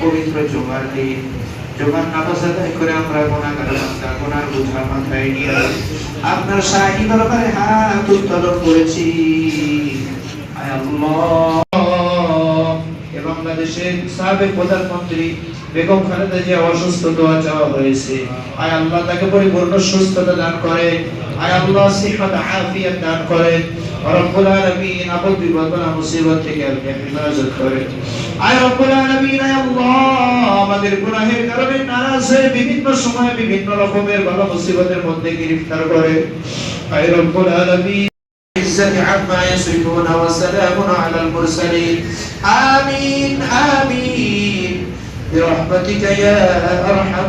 পবিত্র জুমার দিন জুমার নামাজ আদায় করে আমরা গুনাহগার বান্দা গুনার বোঝা মাথায় নিয়ে আপনার শাহী দরবারে হাত উত্তোলন করেছি বাংলাদেশের সাবেক প্রধানমন্ত্রী বেগম খালেদা জিয়া অসুস্থ দোয়া চাওয়া হয়েছে। আয় আল্লাহ তাকে পরিপূর্ণ সুস্থতা দান করে আয় আল্লাহ সিহাত আফিয়াত দান করে রব্বুল আলামিন আপদ বিপদ বালা মুসিবত থেকে আপনি হেফাজত করেন আয় রব্বুল আলামিন আয় আল্লাহ আমাদের গুনাহের কারণে নারাজ হয়ে বিভিন্ন সময় বিভিন্ন রকমের বালা মুসিবতের মধ্যে গ্রেফতার করে আয় রব্বুল আলামিন العزة عما يصفون وسلام على المرسلين آمين آمين برحمتك يا أرحم الراحمين